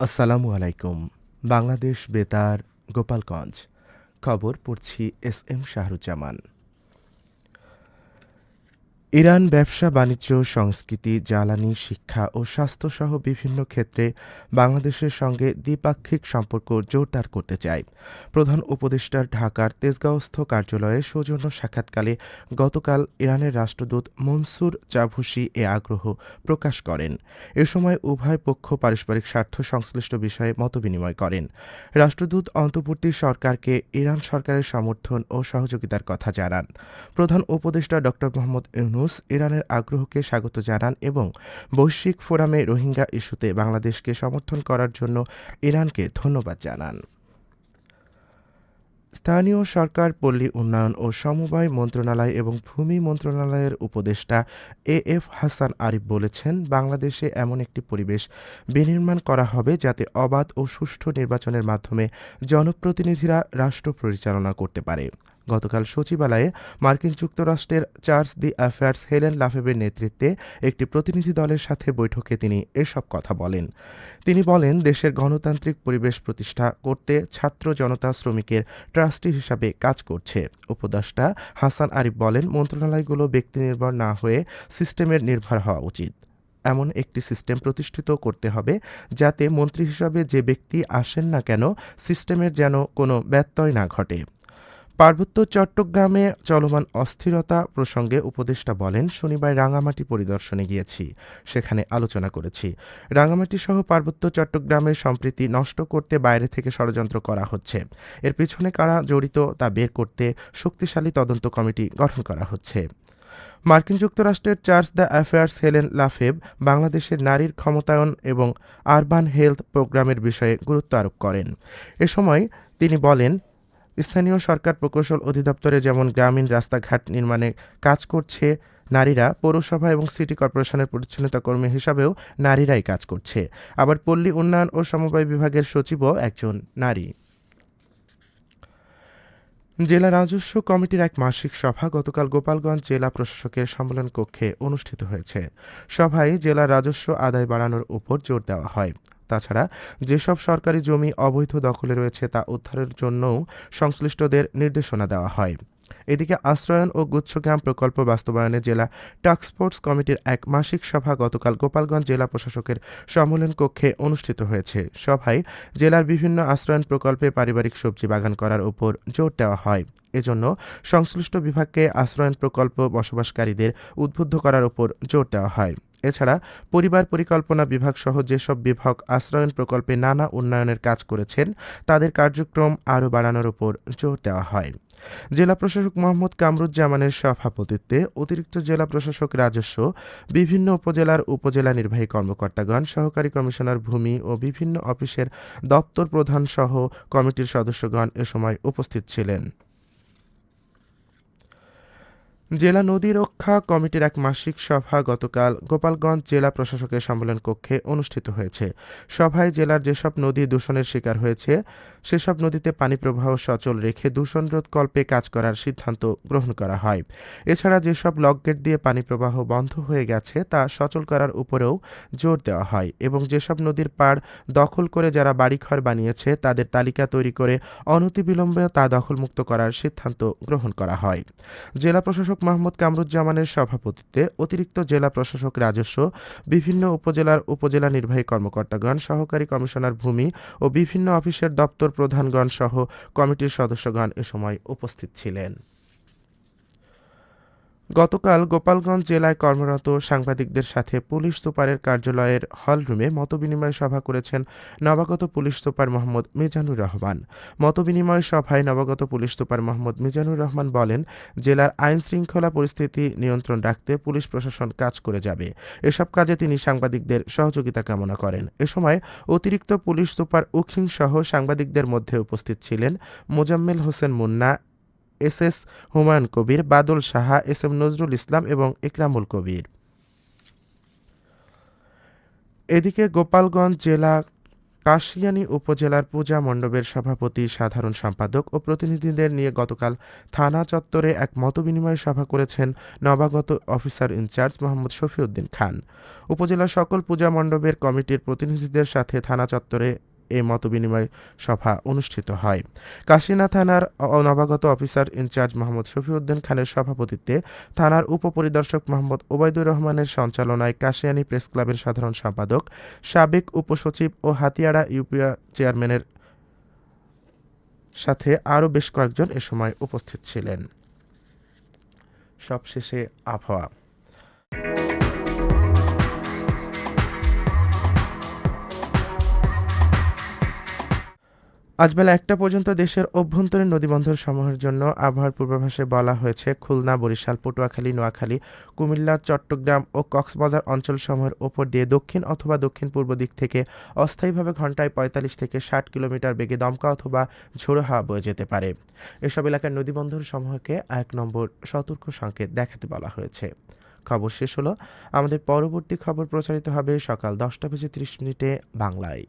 আসসালামু আলাইকুম বাংলাদেশ বেতার গোপালগঞ্জ। খবর পড়ছি এস এম শাহরুজ্জামান। ইরান ব্যবসা, বাণিজ্য, সংস্কৃতি, জ্বালানি, শিক্ষা ও স্বাস্থ্যসহ বিভিন্ন ক্ষেত্রে বাংলাদেশের সঙ্গে দ্বিপাক্ষিক সম্পর্ক জোরদার করতে চায়। প্রধান উপদেষ্টার ঢাকার তেজগাঁওস্থ কার্যালয়ে সৌজন্য সাক্ষাৎকালে গতকাল ইরানের রাষ্ট্রদূত মনসুর চাভুসি এ আগ্রহ প্রকাশ করেন। এ সময় উভয় পক্ষ পারস্পরিক স্বার্থ সংশ্লিষ্ট বিষয়ে মতবিনিময় করেন। রাষ্ট্রদূত অন্তর্বর্তী সরকারকে ইরান সরকারের সমর্থন ও সহযোগিতার কথা জানান। প্রধান উপদেষ্টা ড মোহাম্মদ ইউনুস ইরানের আগ্রহকে স্বাগত জানান এবং বৈশ্বিক ফোরামে রোহিঙ্গা ইস্যুতে বাংলাদেশকে সমর্থন করার জন্য ইরানকে ধন্যবাদ জানান। স্থানীয় সরকার, পল্লী উন্নয়ন ও সমবায় মন্ত্রণালয় এবং ভূমি মন্ত্রণালয়ের উপদেষ্টা এ এফ হাসান আরিফ বলেছেন, বাংলাদেশে এমন একটি পরিবেশ বিনির্মাণ করা হবে যাতে অবাধ ও সুষ্ঠু নির্বাচনের মাধ্যমে জনপ্রতিনিধিরা রাষ্ট্র পরিচালনা করতে পারে। গতকাল সচিবালয়ে মার্কিন যুক্তরাষ্ট্রের চার্লস দি অ্যাফেয়ার্স হেলেন লাফেবের নেতৃত্বে একটি প্রতিনিধি দলের সাথে বৈঠকে তিনি এসব কথা বলেন। তিনি বলেন, দেশের গণতান্ত্রিক পরিবেশ প্রতিষ্ঠা করতে ছাত্র জনতা শ্রমিকের ট্রাস্টি হিসাবে কাজ করছে। উপদেষ্টা হাসান আরিফ বলেন, মন্ত্রণালয়গুলো ব্যক্তি নির্ভর না হয়ে সিস্টেমের নির্ভর হওয়া উচিত। এমন একটি সিস্টেম প্রতিষ্ঠিত করতে হবে যাতে মন্ত্রী হিসাবে যে ব্যক্তি আসেন না কেন, সিস্টেমের যেন কোনো ব্যত্যয় না ঘটে। পার্বত্য চট্টগ্রামে চলমান অস্থিরতা প্রসঙ্গে উপদেষ্টা বলেন, শনিবার রাঙামাটি পরিদর্শনে গিয়েছি। সেখানে আলোচনা করেছি। রাঙামাটি সহ পার্বত্য চট্টগ্রামের সম্প্রীতি নষ্ট করতে বাইরে থেকে ষড়যন্ত্র করা হচ্ছে। এর পিছনে কারা জড়িত তা বের করতে শক্তিশালী তদন্ত কমিটি গঠন করা হচ্ছে। মার্কিন যুক্তরাষ্ট্রের charge the affairs Helen LaFave বাংলাদেশের নারীর ক্ষমতায়ন এবং আরবান হেলথ প্রোগ্রামের বিষয়ে গুরুত্ব আরোপ করেন। এ সময় তিনি বলেন স্থানীয় সরকার প্রকৌশল অধিদপ্তরে যেমন গ্রামীণ রাস্তাঘাট নির্মাণে কাজ করছে, নারীরা পৌরসভা এবং সিটি কর্পোরেশনের পরিচ্ছন্নতা কর্মী হিসাবেও নারীরাই কাজ করছে। আবার পল্লী উন্নয়ন ও সমবায় বিভাগের সচিবও একজন নারী। জেলা রাজস্ব কমিটির এক মাসিক সভা গতকাল গোপালগঞ্জ জেলা প্রশাসকের সম্মেলন কক্ষে অনুষ্ঠিত হয়েছে। সভায় জেলা রাজস্ব আদায় বাড়ানোর উপর জোর দেওয়া হয়। তাছাড়া যেসব সরকারি জমি অবৈধ দখলে রয়েছে তা উদ্ধারের জন্যও সংশ্লিষ্টদের নির্দেশনা দেওয়া হয়। এদিকে আশ্রয়ন ও গুচ্ছগ্রাম প্রকল্প বাস্তবায়নে জেলা টাস্কফোর্স কমিটির এক মাসিক সভা গতকাল গোপালগঞ্জ জেলা প্রশাসকের সম্মেলন কক্ষে অনুষ্ঠিত হয়েছে। সভায় জেলার বিভিন্ন আশ্রয়ন প্রকল্পে পারিবারিক সবজি বাগান করার উপর জোর দেওয়া হয়। এজন্য সংশ্লিষ্ট বিভাগকে আশ্রয়ন প্রকল্প বসবাসকারীদের উদ্বুদ্ধ করার উপর জোর দেওয়া হয়। এছাড়া পরিবার পরিকল্পনা বিভাগ সহ যেসব বিভাগ আশ্রয়ন প্রকল্পে নানা উন্নয়নের কাজ করেছেন, তাদের কার্যক্রম আরও বাড়ানোর উপর জোর দেওয়া হয়। জেলা প্রশাসক মোহাম্মদ কামরুজ্জামানের সভাপতিত্বে অতিরিক্ত জেলা প্রশাসক রাজস্ব, বিভিন্ন উপজেলার উপজেলা নির্বাহী কর্মকর্তাগণ, সহকারী কমিশনার ভূমি ও বিভিন্ন অফিসের দপ্তর প্রধান সহ কমিটির সদস্যগণ এ সময় উপস্থিত ছিলেন। জেলা নদী রক্ষা কমিটির এক মাসিক সভা গতকাল গোপালগঞ্জ জেলা প্রশাসকের সম্মেলন কক্ষে অনুষ্ঠিত হয়েছে। সভায় জেলার যেসব নদী দূষণের শিকার হয়েছে, সেসব নদীতে পানি প্রবাহ সচল রেখে দূষণ রোধ কল্পে কাজ করার সিদ্ধান্ত গ্রহণ করা হয়। এছাড়া যেসব লকগেট দিয়ে পানি প্রবাহ বন্ধ হয়ে গেছে, তা সচল করার উপরেও জোর দেওয়া হয় এবং যেসব নদীর পাড় দখল করে যারা বাড়িঘর বানিয়েছে, তাদের তালিকা তৈরি করে অনতিবিলম্বে তা দখলমুক্ত করার সিদ্ধান্ত গ্রহণ করা হয়। জেলা প্রশাসক মাহমুদ কামরুজ্জামানের সভাপতিত্বে অতিরিক্ত জেলা প্রশাসক রাজস্ব, বিভিন্ন উপজেলার উপজেলা নির্বাহী কর্মকর্তাগণ, সহকারী কমিশনার ভূমি ও বিভিন্ন অফিসের দপ্তর প্রধানগণ সহ কমিটির সদস্যগণ এ সময় উপস্থিত ছিলেন। গতকাল গোপালগঞ্জ জেলায় কর্মরত সাংবাদিকদের সাথে পুলিশ সুপারের কার্যালয়ের হলরুমে মতবিনিময় সভা করেছেন নবাগত পুলিশ সুপার মোহাম্মদ মিজানুর রহমান। মতবিনিময় সভায় নবাগত পুলিশ সুপার মোহাম্মদ মিজানুর রহমান বলেন, জেলার আইন শৃঙ্খলা পরিস্থিতি নিয়ন্ত্রণ রাখতে পুলিশ প্রশাসন কাজ করে যাবে। এসব কাজে তিনি সাংবাদিকদের সহযোগিতা কামনা করেন। এ সময় অতিরিক্ত পুলিশ সুপার উখিং সহ সাংবাদিকদের মধ্যে উপস্থিত ছিলেন Mozammel Hossain Munna S S Humayun Kabir, Badal Saha, S M Nazrul Islam এবং ইকরামুল কবির। এদিকে গোপালগঞ্জ জেলা কাশিয়ানী উপজেলার পূজা মণ্ডপের সভাপতি, সাধারণ সম্পাদক ও প্রতিনিধিদের নিয়ে গতকাল থানা চত্বরে এক মতবিনিময় সভা করেছেন নবাগত officer in charge Mohammad Shafiuddin Khan. উপজেলার সকল পূজা মণ্ডপের কমিটির প্রতিনিধিদের সাথে থানা চত্বরে এ মতবিনিময় সভা অনুষ্ঠিত হয়। কাশিনা থানার নবাগত অফিসার ইনচার্জ মোহাম্মদ শফিউদ্দিন খানের সভাপতিত্বে থানার উপপরিদর্শক মোহাম্মদ ওবায়দুর রহমানের সঞ্চালনায় কাশিয়ানী প্রেস ক্লাবের সাধারণ সম্পাদক, সাবেক উপসচিব ও হাতিয়াড়া ইউপিয়া চেয়ারম্যানের সাথে আরও বেশ কয়েকজন এ সময় উপস্থিত ছিলেন। সবশেষে আবহাওয়া। আজ বেলা একটা পর্যন্ত দেশের অভ্যন্তরীণ নদীবন্দর সমূহের জন্য আবহাওয়ার পূর্বাভাসে বলা হয়েছে, খুলনা, বরিশাল, পটুয়াখালী, নোয়াখালী, কুমিল্লা, চট্টগ্রাম ও কক্সবাজার অঞ্চলসমূহের ওপর দিয়ে দক্ষিণ অথবা দক্ষিণ পূর্ব দিক থেকে অস্থায়ীভাবে ঘন্টায় পঁয়তাল্লিশ থেকে ষাট কিলোমিটার বেগে দমকা অথবা ঝোড়ো হাওয়া বয়ে যেতে পারে। এসব এলাকার নদীবন্দর সমূহকে এক নম্বর সতর্ক সংকেত দেখাতে বলা হয়েছে। খবর শেষ হলো, আমাদের পরবর্তী খবর প্রচারিত হবে সকাল দশটা বেজে ত্রিশ মিনিটে বাংলায়।